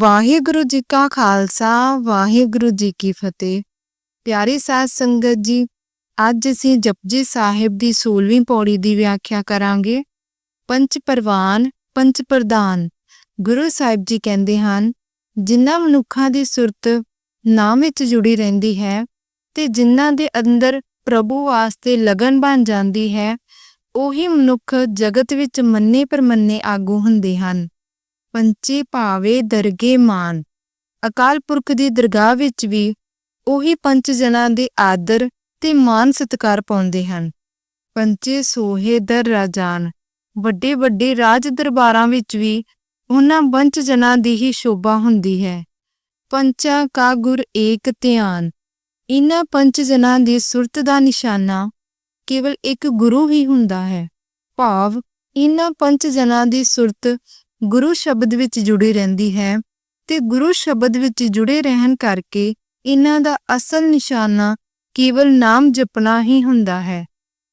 ਵਾਹਿਗੁਰੂ ਜੀ ਕਾ ਖਾਲਸਾ, ਵਾਹਿਗੁਰੂ ਜੀ ਕੀ ਫਤਿਹ। ਪਿਆਰੀ ਸਾਧ ਸੰਗਤ ਜੀ, ਅੱਜ ਅਸੀਂ ਜਪਜੀ ਸਾਹਿਬ ਦੀ 16ਵੀਂ ਪੌੜੀ ਦੀ ਵਿਆਖਿਆ ਕਰਾਂਗੇ। ਪੰਚ ਪਰਵਾਨ ਪੰਚ ਪ੍ਰਧਾਨ, ਗੁਰੂ ਸਾਹਿਬ ਜੀ ਕਹਿੰਦੇ ਹਨ, ਜਿਨ੍ਹਾਂ ਮਨੁੱਖਾਂ ਦੀ ਸੁਰਤ ਨਾਮ ਵਿੱਚ ਜੁੜੀ ਰਹਿੰਦੀ ਹੈ ਤੇ ਜਿਨ੍ਹਾਂ ਦੇ ਅੰਦਰ ਪ੍ਰਭੂ ਵਾਸਤੇ ਲਗਨ ਬਣ ਜਾਂਦੀ ਹੈ, ਉਹੀ ਮਨੁੱਖ ਜਗਤ ਵਿੱਚ ਮੰਨੇ ਪਰਮੰਨੇ ਆਗੂ ਹੁੰਦੇ ਹਨ। ਪੰਚੇ ਭਾਵੇ ਦਰਗੇ ਮਾਨ। ਅਕਾਲ ਪੁਰਖ ਦੀ ਦਰਗਾਹ ਵਿੱਚ ਵੀ ਉਹੀ ਪੰਜ ਜਨਾਂ ਦੇ ਆਦਰ ਤੇ ਮਾਨ ਸਤਿਕਾਰ ਪਾਉਂਦੇ ਹਨ। ਪੰਚੇ ਸੋਹੇ ਦਰ ਰਾਜਾਨ। ਵੱਡੇ ਵੱਡੇ ਰਾਜ ਦਰਬਾਰਾਂ ਵਿੱਚ ਵੀ ਉਹਨਾਂ ਪੰਜ ਜਨਾਂ ਦੀ ਹੀ ਸ਼ੋਭਾ ਹੁੰਦੀ ਹੈ। ਪੰਚਾ ਕਾ ਗੁਰ ਏਕ ਧਿਆਨ। ਇਹਨਾਂ ਪੰਜ ਜਨਾਂ ਦੀ ਸੁਰਤ ਦਾ ਨਿਸ਼ਾਨਾ ਕੇਵਲ ਇੱਕ ਗੁਰੂ ਹੀ ਹੁੰਦਾ ਹੈ। ਭਾਵ ਇਹਨਾਂ ਪੰਜ ਜਨਾਂ ਦੀ ਸੁਰਤ ਗੁਰੂ ਸ਼ਬਦ ਵਿੱਚ ਜੁੜੀ ਰਹਿੰਦੀ ਹੈ ਤੇ ਗੁਰੂ ਸ਼ਬਦ ਵਿੱਚ ਜੁੜੇ ਰਹਿਣ ਕਰਕੇ ਇਹਨਾਂ ਦਾ ਅਸਲ ਨਿਸ਼ਾਨਾ ਕੇਵਲ ਨਾਮ ਜਪਣਾ ਹੀ ਹੁੰਦਾ ਹੈ।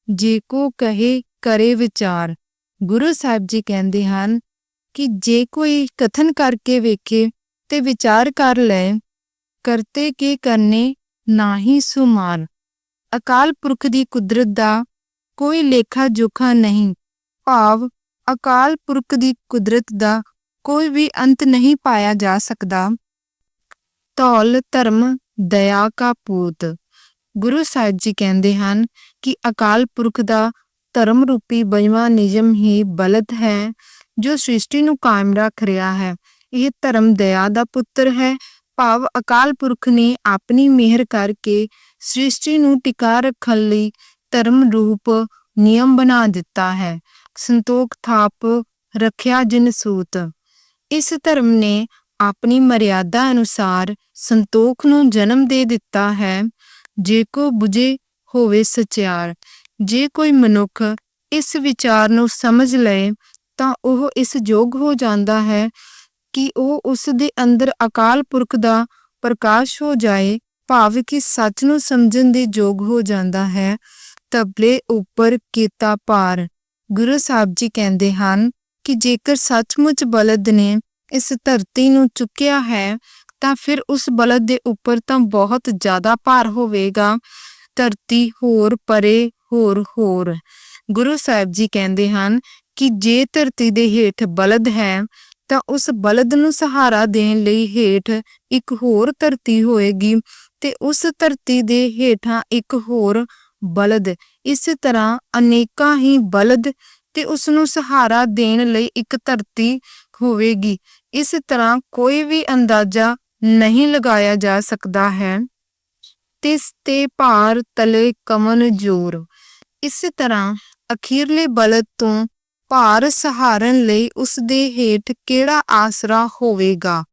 ਜੇ ਕੋ ਕਹੇ, ਕਰੇ ਵਿਚਾਰ। ਗੁਰੂ ਸਾਹਿਬ ਜੀ ਕਹਿੰਦੇ ਹਨ ਕਿ ਜੇ ਕੋਈ ਕਥਨ ਕਰਕੇ ਵੇਖੇ ਤੇ ਵਿਚਾਰ ਕਰ ਲੈ ਕਰਤੇ ਕੇ ਕਰਨੇ ਨਾਹੀ ਸੁਮਾਨ ਅਕਾਲ ਪੁਰਖ ਦੀ ਕੁਦਰਤ ਦਾ ਕੋਈ ਲੇਖਾ ਜੋਖਾ ਨਹੀਂ, ਭਾਵ ਅਕਾਲ ਪੁਰਖ ਦੀ ਕੁਦਰਤ ਦਾ ਕੋਈ ਵੀ ਅੰਤ ਨਹੀਂ ਪਾਇਆ ਜਾ ਸਕਦਾ। ਤੌਲ ਧਰਮ, ਦਇਆ ਕਾ ਪੂਤ। ਗੁਰੂ ਸਾਹਿਬ ਜੀ ਕਹਿੰਦੇ ਹਨ ਕਿ ਅਕਾਲ ਪੁਰਖ ਦਾ ਧਰਮ ਰੂਪੀ ਬਈਮਾ ਨਿਯਮ ਹੀ ਬਲਦ ਹੈ, ਜੋ ਸ੍ਰਿਸ਼ਟੀ ਨੂੰ ਕਾਇਮ ਰੱਖ ਰਿਹਾ ਹੈ। ਇਹ ਧਰਮ ਦਇਆ ਦਾ ਪੁੱਤਰ ਹੈ। ਭਾਵ ਅਕਾਲ ਪੁਰਖ ਨੇ ਆਪਣੀ ਮਿਹਰ ਕਰਕੇ ਸ੍ਰਿਸ਼ਟੀ ਨੂੰ ਟਿਕਾ ਰੱਖਣ ਲਈ ਧਰਮ ਰੂਪ ਨਿਯਮ ਬਣਾ ਦਿੱਤਾ ਹੈ। ਸੰਤੋਖ ਥਾਪ ਰੱਖਿਆ ਜਿਨ ਸੂਤ। ਇਸ ਧਰਮ ਨੇ ਆਪਣੀ ਮਰਿਆਦਾ ਅਨੁਸਾਰ ਸੰਤੋਖ ਨੂੰ ਜਨਮ ਦੇ ਦਿੱਤਾ ਹੈ। ਜੇ ਕੋ 부ਜੇ ਹੋਵੇ ਸਚਿਆਰ। ਜੇ ਕੋਈ ਮਨੁੱਖ ਇਸ ਵਿਚਾਰ ਨੂੰ ਸਮਝ ਲਏ, ਤਾਂ ਉਹ ਇਸ ਯੋਗ ਹੋ ਜਾਂਦਾ ਹੈ ਕਿ ਉਹ ਉਸ ਦੇ ਅੰਦਰ ਅਕਾਲ ਪੁਰਖ ਦਾ ਪ੍ਰਕਾਸ਼ ਹੋ ਜਾਏ, ਭਾਵ ਕਿ ਸੱਚ ਨੂੰ ਸਮਝਣ ਦੇ ਯੋਗ ਹੋ ਜਾਂਦਾ ਹੈ। ਤਬਲੇ ਉੱਪਰ ਕੀਤਾ ਪਾਰ ਗੁਰੂ ਸਾਹਿਬ ਜੀ ਕਹਿੰਦੇ ਹਨ ਕਿ ਜੇਕਰ ਸੱਚਮੁੱਚ ਬਲਦ ਨੇ ਇਸ ਧਰਤੀ ਨੂੰ ਚੁੱਕਿਆ ਹੈ, ਤਾਂ ਫਿਰ ਉਸ ਬਲਦ ਦੇ ਉੱਪਰ ਤਾਂ ਬਹੁਤ ਜ਼ਿਆਦਾ ਭਾਰ ਹੋਵੇਗਾ। ਧਰਤੀ ਹੋਰ ਪਰੇ, ਹੋਰ ਹੋਰ। ਗੁਰੂ ਸਾਹਿਬ ਜੀ ਕਹਿੰਦੇ ਹਨ ਕਿ ਜੇ ਧਰਤੀ ਦੇ ਹੇਠ ਬਲਦ ਹੈ, ਤਾਂ ਉਸ ਬਲਦ ਨੂੰ ਸਹਾਰਾ ਦੇਣ ਲਈ ਹੇਠ ਇੱਕ ਹੋਰ ਧਰਤੀ ਹੋਏਗੀ ਤੇ ਉਸ ਧਰਤੀ ਦੇ ਹੇਠਾਂ ਇੱਕ ਹੋਰ ਬਲਦ। ਇਸ ਤਰ੍ਹਾਂ ਅਨੇਕਾਂ ਹੀ ਬਲਦ ਤੇ ਉਸ ਨੂੰ ਸਹਾਰਾ ਦੇਣ ਲਈ ਇੱਕ ਧਰਤੀ ਹੋਵੇਗੀ। ਇਸ ਤਰ੍ਹਾਂ ਕੋਈ ਵੀ ਅੰਦਾਜ਼ਾ ਨਹੀਂ ਲਗਾਇਆ ਜਾ ਸਕਦਾ ਹੈ। ਤਿਸ ਤੇ ਭਾਰ ਤਲੇ ਕਮਨ ਜੋਰ। ਇਸ ਤਰ੍ਹਾਂ ਅਖੀਰਲੇ ਬਲਦ ਤੋਂ ਭਾਰ ਸਹਾਰਨ ਲਈ ਉਸ ਦੇ ਹੇਠ ਕਿਹੜਾ ਆਸਰਾ ਹੋਵੇਗਾ?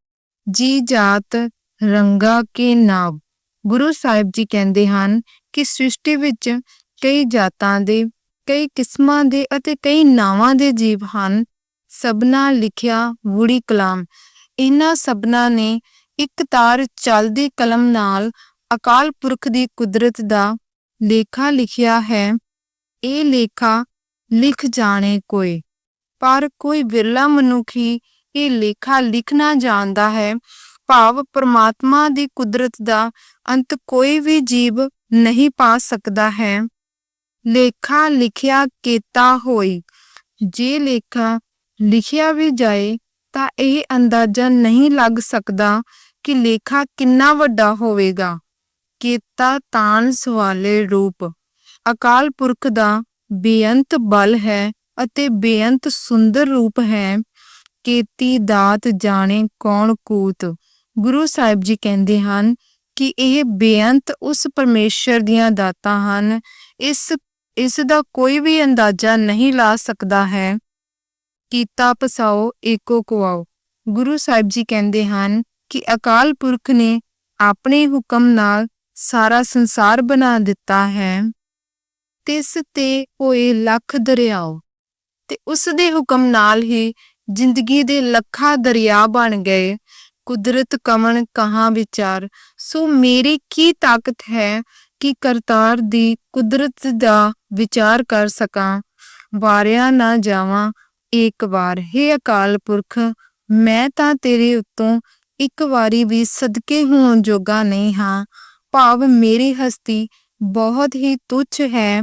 ਜੀ ਜਾਤ ਰੰਗਾ ਕੇ ਨਾਮ ਗੁਰੂ ਸਾਹਿਬ ਜੀ ਕਹਿੰਦੇ ਹਨ ਕਿ ਸ੍ਰਿਸ਼ਟੀ ਵਿੱਚ ਕਈ ਜਾਤਾਂ ਦੇ, ਕਈ ਕਿਸਮਾਂ ਦੇ ਅਤੇ ਕਈ ਨਾਵਾਂ ਦੇ ਜੀਵ ਹਨ। ਸਭਨਾ ਲਿਖਿਆ ਵੂੜੀ ਕਲਾਮ। ਇਹਨਾਂ ਸਭਨਾ ਨੇ ਇੱਕ ਤਾਰ ਚੱਲਦੀ ਕਲਮ ਨਾਲ ਅਕਾਲ ਪੁਰਖ ਦੀ ਕੁਦਰਤ ਦਾ ਲੇਖਾ ਲਿਖਿਆ ਹੈ। ਇਹ ਲੇਖਾ ਲਿਖ ਜਾਣੇ ਕੋਈ। ਪਰ ਕੋਈ ਵਿਰਲਾ ਮਨੁੱਖ ਹੀ ਇਹ ਲੇਖਾ ਲਿਖਣਾ ਜਾਣਦਾ ਹੈ। ਭਾਵ ਪਰਮਾਤਮਾ ਦੀ ਕੁਦਰਤ ਦਾ ਅੰਤ ਕੋਈ ਵੀ ਜੀਵ ਨਹੀਂ ਪਾ ਸਕਦਾ ਹੈ। ਲੇਖਾ ਲਿਖਿਆ ਕੀਤਾ ਹੋਈ। ਜੇ ਲੇਖਾ ਲਿਖਿਆ ਵੀ ਜਾਏ ਤਾਂ ਇਹ ਅੰਦਾਜ਼ਾ ਨਹੀਂ ਲੱਗ ਸਕਦਾ ਕਿ ਲੇਖਾ ਕਿੰਨਾ ਵੱਡਾ ਹੋਵੇਗਾ। ਕੀਤਾ ਤਾਨ ਸਵਾਲੇ ਰੂਪ। ਅਕਾਲ ਪੁਰਖ ਦਾ ਬੇਅੰਤ ਬਲ ਹੈ ਅਤੇ ਬੇਅੰਤ ਸੁੰਦਰ ਰੂਪ ਹੈ। ਕੀਤੀ ਦਾਤ ਜਾਣੇ ਕੌਣ ਕੂਤ। ਗੁਰੂ ਸਾਹਿਬ ਜੀ ਕਹਿੰਦੇ ਹਨ ਕਿ ਇਹ ਬੇਅੰਤ ਉਸ ਪਰਮੇਸ਼ਰ ਦੀਆਂ ਦਾਤਾਂ ਹਨ। ਇਸ ਇਸ ਦਾ ਕੋਈ ਵੀ ਅੰਦਾਜ਼ਾ ਨਹੀਂ ਲਾ ਸਕਦਾ ਹੈ ਕੀਤਾ ਪਸਾਓ, ਏਕੋ ਕੁਆਓ। ਗੁਰੂ ਸਾਹਿਬ ਜੀ ਕਹਿੰਦੇ ਹਨ ਕਿ ਅਕਾਲ ਪੁਰਖ ਨੇ ਆਪਣੇ ਹੁਕਮ ਨਾਲ ਸਾਰਾ ਸੰਸਾਰ ਬਣਾ ਦਿੱਤਾ ਹੈ। ਤਿਸ ਤੇ ਹੋਏ ਲੱਖ ਦਰਿਆਓ। ਤੇ ਉਸ ਦੇ ਹੁਕਮ ਨਾਲ ਹੀ ਜ਼ਿੰਦਗੀ ਦੇ ਲੱਖਾਂ ਦਰਿਆ ਬਣ ਗਏ। ਕੁਦਰਤ ਕਮਣ ਕਹਾਂ ਵਿਚਾਰ? ਸੋ ਮੇਰੀ ਕੀ ਤਾਕਤ ਹੈ ਕਿ ਕਰਤਾਰ ਦੀ ਕੁਦਰਤ ਦਾ ਵਿਚਾਰ ਕਰ ਸਕਾਂ? ਵਾਰਿਆ ਨਾ ਜਾਵਾਂ ਇੱਕ ਵਾਰ। हे ਅਕਾਲ ਪੁਰਖ, ਮੈਂ ਤਾਂ ਤੇਰੇ ਉੱਤੋਂ ਇੱਕ ਵਾਰੀ ਵੀ ਸਦਕੇ ਹੋਣ ਜੋਗਾ ਨਹੀਂ ਹਾਂ। ਭਾਵ ਮੇਰੀ ਹਸਤੀ ਬਹੁਤ ਹੀ ਤੁੱਛ ਹੈ,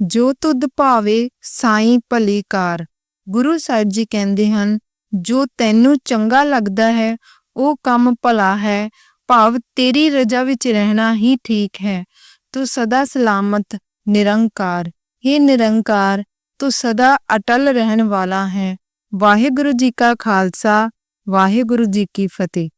ਜੋ ਤੁਧ ਭਾਵੇ ਸਾਈਂ ਭਲੀਕਾਰ ਗੁਰੂ ਸਾਹਿਬ ਜੀ ਕਹਿੰਦੇ ਹਨ, ਜੋ ਤੈਨੂੰ ਚੰਗਾ ਲੱਗਦਾ ਹੈ ਉਹ ਕੰਮ ਭਲਾ ਹੈ। ਭਾਵ ਤੇਰੀ ਰਜ਼ਾ ਵਿੱਚ ਰਹਿਣਾ ਹੀ ਠੀਕ ਹੈ। ਤੂੰ ਸਦਾ ਸਲਾਮਤ, ਨਿਰੰਕਾਰ। ਇਹ ਨਿਰੰਕਾਰ, ਤੂੰ ਸਦਾ ਅਟਲ ਰਹਿਣ ਵਾਲਾ ਹੈ। ਵਾਹਿਗੁਰੂ ਜੀ ਕਾ ਖਾਲਸਾ, ਵਾਹਿਗੁਰੂ ਜੀ ਕੀ ਫਤਿਹ।